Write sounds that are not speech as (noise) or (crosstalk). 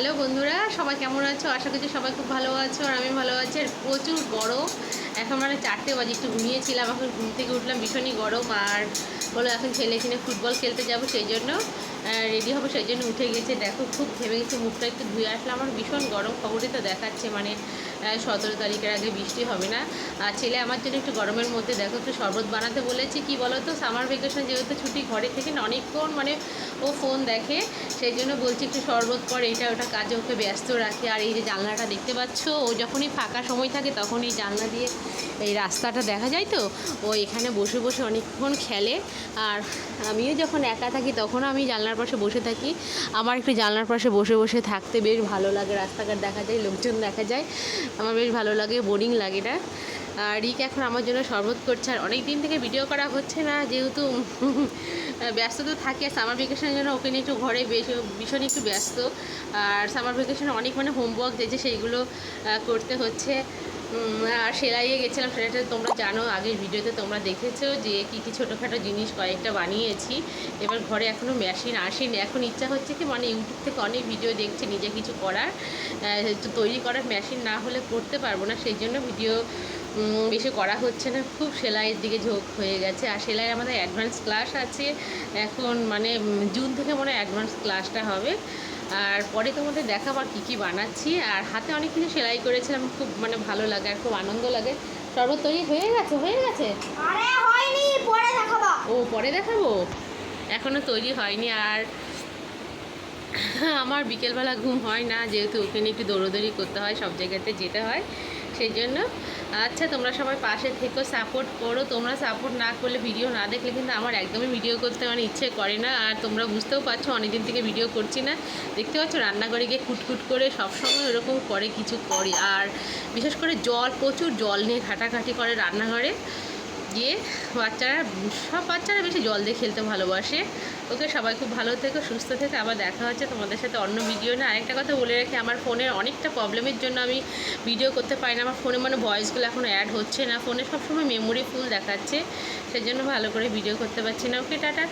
Hello বন্ধুরা, সবাই কেমন আছো? আশা করছি সবাই খুব ভালো আছো আর আমি ভালো আছি। আর প্রচুর গরম। এখন মানে চারটে বাজে, একটু ঘুমিয়েছিলাম, এখন ঘুম থেকে উঠলাম, ভীষণই গরম। আর বলো, এখন ছেলে কিনে ফুটবল খেলতে যাব সেই জন্য। রেডি হব, সেই জন্য উঠে গেছে। দেখো, খুব ঘেমে গেছে, মুখটা একটু ধুয়ে আসলে আমার ভীষণ গরম খবরে তো দেখাচ্ছে মানে সতেরো তারিখের আগে বৃষ্টি হবে না। আর ছেলে আমার জন্য একটু গরমের মধ্যে, দেখো, একটু শরবত বানাতে বলেছি। কি বলো তো সামার ভেকেশন যেহেতু ছুটি ঘরে থেকে না, অনেকক্ষণ মানে ও ফোন দেখে। সেই জন্য বলছি একটু শরবত কর, এটা ওটা কাজে ওকে ব্যস্ত রাখে। আর এই যে জানলাটা দেখতে পাচ্ছ, ও যখনই ফাঁকা সময় থাকে তখন এই জানলা দিয়ে এই রাস্তাটা দেখা যায় তো? ও এখানে বসে বসে অনেকক্ষণ খেলে। আর আমিও যখন একা থাকি তখন আমি জানলার পাশে বসে থাকি। আমার একটু জানলার পাশে বসে বসে থাকতে বেশ ভালো লাগে। রাস্তাঘাট দেখা যায়, লোকজন দেখা যায়। আমার বেশ ভালো লাগে বোরিং লাগে না আর রিক এখন আমার জন্য শরবত করছে। আর অনেক দিন থেকে ভিডিও করা হচ্ছে না, যেহেতু (laughs) ব্যস্ত তো থাকে। সামার ভ্যাকেশনের জন্য ওকে নিয়ে একটু ঘরে বেশ, ভীষণ একটু ব্যস্ত। আর সামার ভ্যাকেশনে অনেক মানে হোমওয়ার্ক দিয়েছে সেইগুলো করতে হচ্ছে। আর সেলাইয়ে গেছিলাম সেটা তোমরা জানো, আগের ভিডিওতে তোমরা দেখেছ যে কী কী ছোটোখাটো জিনিস কয়েকটা বানিয়েছি। এবার ঘরে এখনও মেশিন আসেনি। এখন ইচ্ছা হচ্ছে কি মানে ইউটিউব থেকে অনেক ভিডিও দেখছি, নিজে কিছু করার। তৈরি করার মেশিন না হলে করতে পারব না, সেই জন্য ভিডিও বেশি করা হচ্ছে না। খুব সেলাইয়ের দিকে ঝোঁক হয়ে গেছে। আর সেলাই আমাদের অ্যাডভান্স ক্লাস আছে। এখন মানে জুন থেকে মনে হয় অ্যাডভান্স ক্লাসটা হবে। আর পরে তোমাদের দেখাবো আর কী কী বানাচ্ছি। আর হাতে অনেক কিছু সেলাই করেছিলাম খুব মানে ভালো লাগে আর খুব আনন্দ লাগে। শরবত তৈরি হয়ে গেছে হয়ে গেছে? আরে হয়নি পরে দেখাবা। ও পরে দেখাবো? এখনও তৈরি হয়নি আর আমার বিকেলবেলা ঘুম হয় না যেহেতু ওখানে একটু দৌড়োদৌড়ি করতে হয় সব জায়গাতে যেতে হয়। সেই জন্য আচ্ছা তোমরা সবাই পাশে থেকো সাপোর্ট করো। তোমরা সাপোর্ট না করলে ভিডিও না দেখলে কিন্তু আমার একদমই ভিডিও করতে মানে ইচ্ছে করে না। আর তোমরা বুঝতেও পারছ, অনেকদিন থেকে ভিডিও করছি না। দেখতে পাচ্ছ, রান্নাঘরে গিয়ে খুটখুট করে সবসময় এরকম করে কিছু করে। আর বিশেষ করে জল, প্রচুর জল নিয়ে ঘাটাঘাটি করে রান্নাঘরে। গিয়ে বাচ্চারা, সব বাচ্চারা বেশি জল দিয়ে খেলতে ভালোবাসে। ওকে সবাই খুব ভালো থেকে, সুস্থ থেকে। আবার দেখা হচ্ছে তোমাদের সাথে অন্য ভিডিও না আরেকটা কথা বলে রাখি, আমার ফোনের অনেকটা প্রবলেমের জন্য আমি ভিডিও করতে পারি না। আমার ফোনে মানে ভয়েসগুলো এখন অ্যাড হচ্ছে না। ফোনে সবসময় মেমোরি ফুল দেখাচ্ছে। সেজন্য ভালো করে ভিডিও করতে পারছি না। Okay tata.